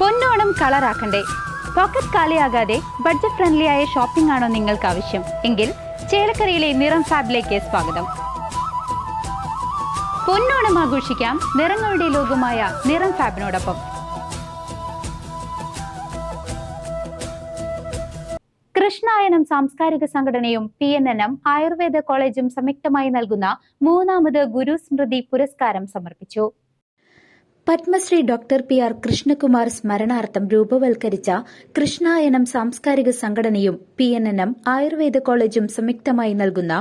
പൊന്നോണം കളറാക്കണ്ടേ. പോക്കറ്റ് കാലിയാകാതെ budget friendly ആയ ഷോപ്പിംഗ് ആണോ നിങ്ങൾക്ക് ആവശ്യം? എങ്കിൽ ചേലക്കരയിലെ നിറം ഫാബിലേക്ക് സ്വാഗതം. പൊന്നോണം ആഘോഷിക്കാം നിറങ്ങളുടെ ലോകമായ നിറം ഫാബിനോടൊപ്പം. കൃഷ്ണായനം സാംസ്കാരിക സംഘടനയും P N N M Ayurveda കോളേജും സംയുക്തമായി നൽകുന്ന മൂന്നാമത് ഗുരു സ്മൃതി പുരസ്കാരം സമർപ്പിച്ചു. Padmashri doctor P R Krishnakumar സ്മരണാർത്ഥം രൂപവൽക്കരിച്ച കൃഷ്ണായനം സാംസ്കാരിക സംഘടനയും P N N M Ayurveda കോളേജും സംയുക്തമായി നൽകുന്ന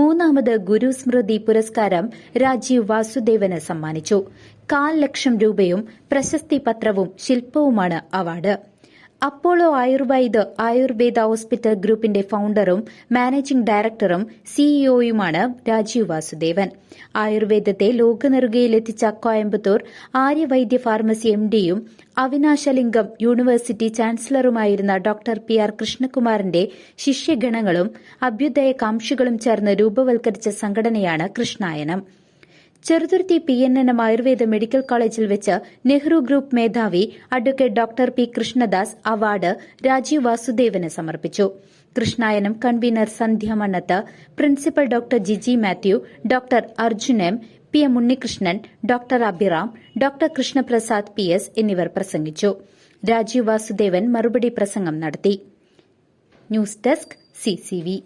മൂന്നാമത് ഗുരുസ്മൃതി പുരസ്കാരം രാജീവ് വാസുദേവന് സമ്മാനിച്ചു. കാൽ ലക്ഷം രൂപയും പ്രശസ്തി പത്രവും ശില്പവുമാണ് award. Apollo Ayurvaid Ayurveda hospital ഗ്രൂപ്പിന്റെ ഫൌണ്ടറും മാനേജിംഗ് ഡയറക്ടറും സിഇഒയുമാണ് രാജീവ് വാസുദേവൻ. ആയുർവേദത്തെ ലോകനെറുകയിലെത്തിച്ച കോയമ്പത്തൂർ ആര്യവൈദ്യ ഫാർമസി എം ഡിയും അവിനാശലിംഗം യൂണിവേഴ്സിറ്റി ചാൻസലറുമായിരുന്ന ഡോക്ടർ പി ആർ കൃഷ്ണകുമാറിന്റെ ശിഷ്യഗണങ്ങളും അഭ്യുദയകാംക്ഷികളും ചേർന്ന് രൂപവൽക്കരിച്ച സംഘടനയാണ് Krishnayanam. Cheruthuruthy P. N. N. M Ayurveda medical കോളേജിൽ വെച്ച് നെഹ്റു ഗ്രൂപ്പ് മേധാവി advocate doctor P. Krishnadas award Rajeev Vasudevan സമർപ്പിച്ചു. Krishnayanam convener Sandhya Mannath principal doctor Jiji Mathew doctor Arjun M P. M. Unnikrishnan doctor Abhiram doctor Krishnaprasad P. S. എന്നിവർ പ്രസംഗിച്ചു. രാജീവ് വാസുദേവൻ മറുപടി പ്രസംഗം നടത്തി. News desk CCV